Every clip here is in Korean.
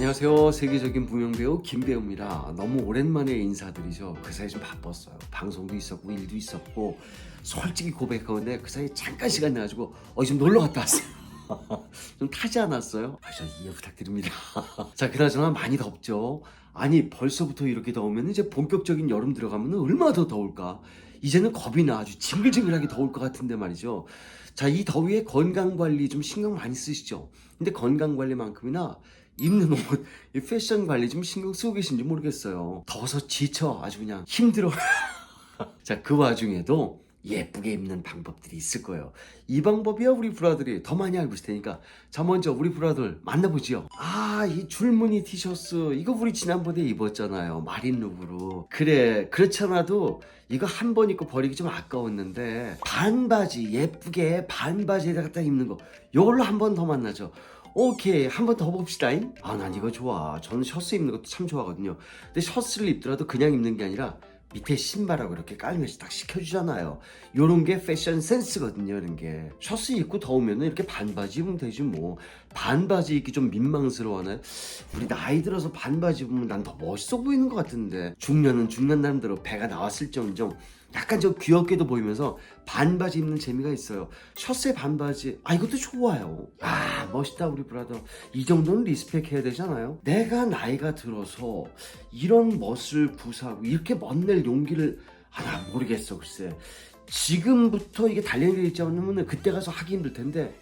안녕하세요. 세계적인 무명 배우 김배우입니다. 너무 오랜만에 인사드리죠. 그 사이 좀 바빴어요. 방송도 있었고 일도 있었고 솔직히 고백하는데 그 사이 잠깐 시간 내가지고 어디 좀 놀러 갔다 왔어요. 좀 타지 않았어요? 아, 저 이해 부탁드립니다. 자, 그나저나 많이 덥죠? 아니, 벌써부터 이렇게 더우면 이제 본격적인 여름 들어가면 얼마나 더 더울까? 이제는 겁이 나 아주 징글징글하게 더울 것 같은데 말이죠. 자, 이 더위에 건강 관리 좀 신경 많이 쓰시죠? 근데 건강 관리만큼이나 입는 옷, 이 패션 관리 좀 신경 쓰고 계신지 모르겠어요. 더워서 지쳐. 아주 그냥 힘들어. 자, 그 와중에도 예쁘게 입는 방법들이 있을 거예요. 이 방법이야 우리 브라들이 더 많이 알고 있을 테니까. 자, 먼저 우리 브라들 만나보지요. 아, 이 줄무늬 티셔츠. 이거 우리 지난번에 입었잖아요. 마린 룩으로. 그래, 그렇잖아도 이거 한 번 입고 버리기 좀 아까웠는데 반바지 예쁘게 반바지에다 갖다 입는 거. 요걸로 한 번 더 만나죠. 오케이 한 번 더 봅시다잉 아난 이거 좋아. 저는 셔츠 입는 것도 참 좋아하거든요. 근데 셔츠를 입더라도 그냥 입는 게 아니라 밑에 신발하고 이렇게 깔면서 딱 시켜주잖아요. 요런 게 패션 센스거든요 이런 게. 셔츠 입고 더우면 이렇게 반바지 입으면 되지 뭐. 반바지 입기 좀 민망스러워하나요? 우리 나이 들어서 반바지 입으면 난 더 멋있어 보이는 것 같은데. 중년은 중년 나름대로 배가 나왔을 정정 약간 좀 귀엽게도 보이면서 반바지 입는 재미가 있어요. 셔츠에 반바지, 아 이것도 좋아요. 아 멋있다 우리 브라더. 이 정도는 리스펙 해야 되잖아요. 내가 나이가 들어서 이런 멋을 구사하고 이렇게 멋낼 용기를 아 나 모르겠어 글쎄. 지금부터 이게 단련이 있지 않으면 그때 가서 하기 힘들 텐데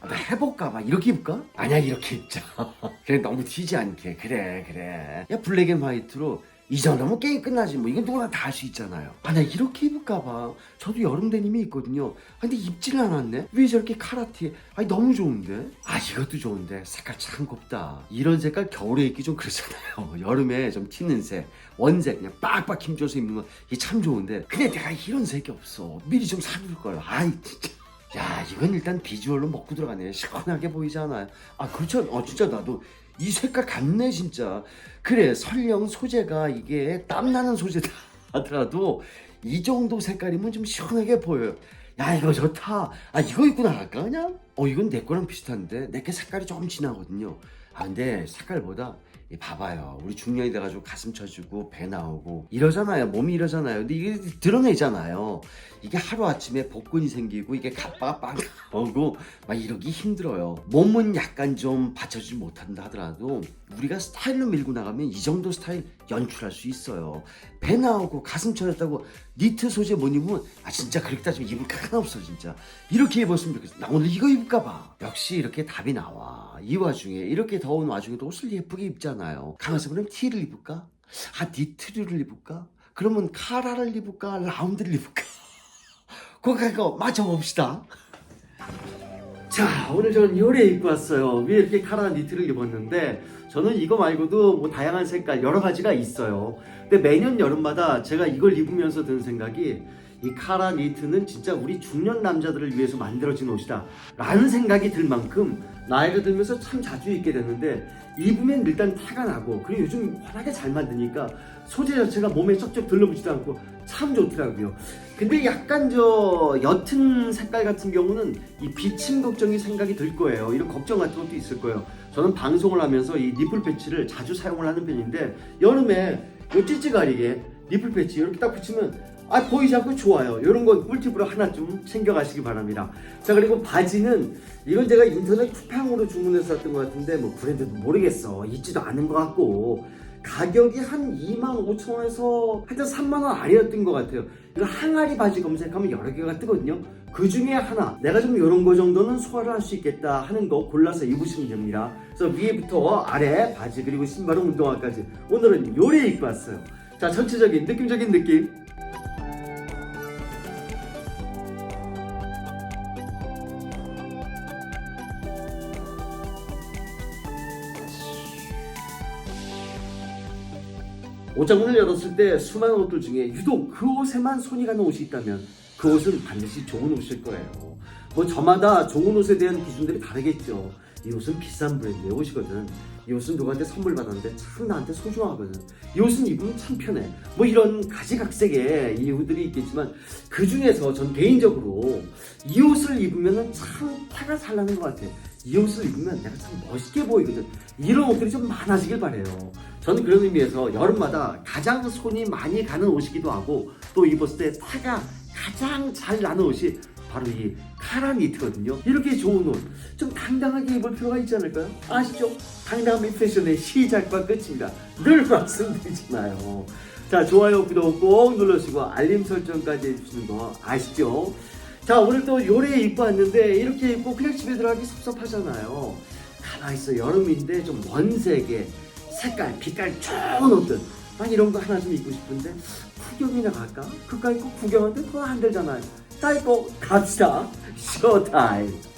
아, 나 해볼까 봐 이렇게 입을까? 아니야 이렇게 입자 그래 너무 튀지 않게 그래 그래 야 블랙 앤 화이트로 이 정도면 게임 끝나지. 뭐 이건 누구나 다 할 수 있잖아요. 아 나 이렇게 입을까 봐. 저도 여름 데님이 있거든요. 아, 근데 입질 않았네? 왜 저렇게 카라티 아니 너무 좋은데? 아 이것도 좋은데. 색깔 참 곱다. 이런 색깔 겨울에 입기 좀 그렇잖아요. 여름에 좀 튀는 색 원색 그냥 빡빡 힘줘서 입는 거 이게 참 좋은데. 근데 내가 이런 색이 없어. 미리 좀 사둘 걸 아이 진짜. 야 이건 일단 비주얼로 먹고 들어가네. 시원하게 보이잖아요? 아 그렇죠. 어 진짜 나도 이 색깔 같네 진짜. 그래 설령 소재가 이게 땀나는 소재다 하더라도 이 정도 색깔이면 좀 시원하게 보여요. 야 이거 좋다. 아 이거 입고 나갈까 그냥? 어 이건 내 거랑 비슷한데. 내 게 색깔이 조금 진하거든요. 아 근데 색깔보다 이 봐봐요. 우리 중년이 돼가지고 가슴 쳐주고 배 나오고 이러잖아요. 몸이 이러잖아요. 근데 이게 드러내잖아요. 이게 하루아침에 복근이 생기고 이게 가빠가 빵 나오고 막 이러기 힘들어요. 몸은 약간 좀 받쳐주지 못한다 하더라도 우리가 스타일로 밀고 나가면 이 정도 스타일 연출할 수 있어요 배 나오고 가슴 쳐졌다고 니트 소재 못 입으면 아 진짜 그렇게 따지면 게 하나 없어 진짜 이렇게 입었으면 좋겠어 나 오늘 이거 입을까 봐 역시 이렇게 답이 나와 이 와중에 이렇게 더운 와중에도 옷을 예쁘게 입잖아요 가만있어 보면 티를 입을까? 아 니트류를 입을까? 그러면 카라를 입을까? 라운드를 입을까? 그거 맞춰봅시다 자 오늘 저는 요래 입고 왔어요 위에 이렇게 카라 니트를 입었는데 저는 이거 말고도 뭐 다양한 색깔 여러 가지가 있어요. 근데 매년 여름마다 제가 이걸 입으면서 드는 생각이 이 카라 니트는 진짜 우리 중년 남자들을 위해서 만들어진 옷이다. 라는 생각이 들 만큼 나이가 들면서 참 자주 입게 됐는데 입으면 일단 타가 나고 그리고 요즘 워낙에 잘 만드니까 소재 자체가 몸에 쩍쩍 들러붙지도 않고 참 좋더라고요. 근데 약간 저 옅은 색깔 같은 경우는 이 비침 걱정이 생각이 들 거예요. 이런 걱정 같은 것도 있을 거예요. 저는 방송을 하면서 이 니플 패치를 자주 사용을 하는 편인데 여름에 요 찌찌가리게 니플 패치 이렇게 딱 붙이면 아 보이지 않고 좋아요. 이런 건 꿀팁으로 하나 좀 챙겨가시기 바랍니다. 자 그리고 바지는 이건 제가 인터넷 쿠팡으로 주문해서 샀던 것 같은데 뭐 브랜드도 모르겠어. 있지도 않은 것 같고 가격이 한 2만 5천 원에서 하여튼 3만 원 아니었던 것 같아요. 이거 항아리 바지 검색하면 여러 개가 뜨거든요. 그 중에 하나 내가 좀 이런 거 정도는 소화를 할 수 있겠다 하는 거 골라서 입으시면 됩니다. 그래서 위에부터 아래 바지 그리고 신발은 운동화까지 오늘은 요래 입고 왔어요. 자 전체적인 느낌적인 느낌 옷장문을 열었을 때 수많은 옷들 중에 유독 그 옷에만 손이 가는 옷이 있다면 그 옷은 반드시 좋은 옷일 거예요. 뭐 저마다 좋은 옷에 대한 기준들이 다르겠죠. 이 옷은 비싼 브랜드의 옷이거든. 이 옷은 누구한테 선물 받았는데 참 나한테 소중하거든. 이 옷은 입으면 참 편해. 뭐 이런 가지각색의 이유들이 있겠지만 그 중에서 전 개인적으로 이 옷을 입으면 참 타가 잘 나는 것 같아. 이 옷을 입으면 내가 참 멋있게 보이거든. 이런 옷들이 좀 많아지길 바래요. 저는 그런 의미에서 여름마다 가장 손이 많이 가는 옷이기도 하고 또 입었을 때 타가 가장 잘 나는 옷이 바로 이 카라 니트거든요. 이렇게 좋은 옷, 좀 당당하게 입을 필요가 있지 않을까요? 아시죠? 당당함이 패션의 시작과 끝입니다. 늘 말씀드리잖아요. 자, 좋아요, 구독 꼭 눌러주시고 알림 설정까지 해주시는 거 아시죠? 자, 오늘 또 요래 입고 왔는데 이렇게 입고 그냥 집에 들어가기 섭섭하잖아요. 가만있어, 여름인데 좀 원색의 색깔, 빛깔 좋은 옷들. 난 이런 거 하나 좀 입고 싶은데 구경이나 갈까? 그까 입고 구경하는데 그거 안 되잖아요. 다 입고 갑시다. 쇼타임.